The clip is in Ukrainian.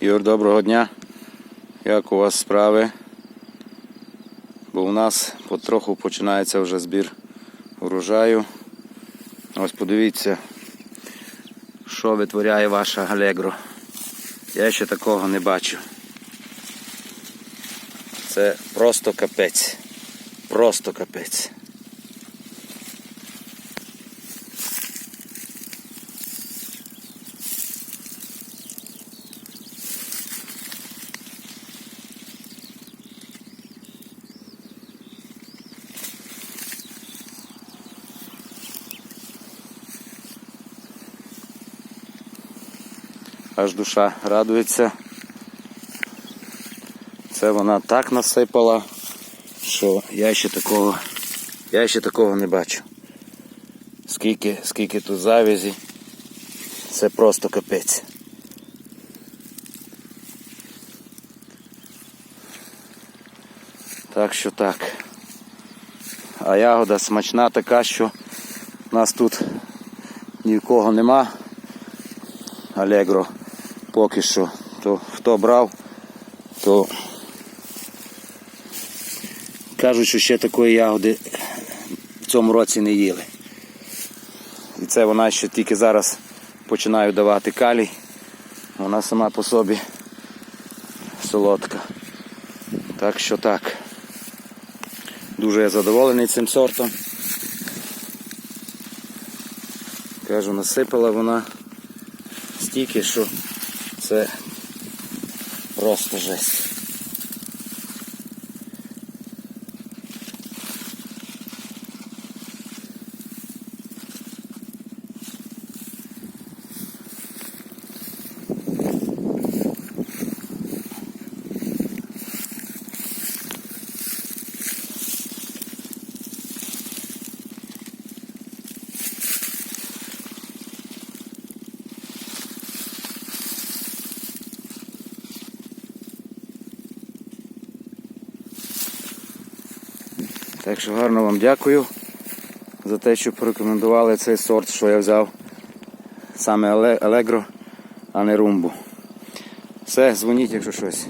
Ігор, доброго дня. Як у вас справи? Бо у нас потроху починається вже збір урожаю. Ось подивіться, що витворяє ваша Алегро. Я ще такого не бачу. Це просто капець. Просто капець. Аж душа радується. Це вона так насипала, що я ще такого, я ще такого не бачу. Скільки, скільки тут завязі, це просто капець. Так що так. А ягода смачна така, що нас тут нікого нема. Алегро поки що. То хто брав, то кажуть, що ще такої ягоди в цьому році не їли. І це вона ще тільки зараз починає давати калій. Вона сама по собі солодка. Так що так. Дуже я задоволений цим сортом. Кажу, насипала вона стільки, що це просто жесть. Так що гарно вам дякую за те, що порекомендували цей сорт, що я взяв саме Allegro, а не румбу. Все, дзвоніть, якщо щось.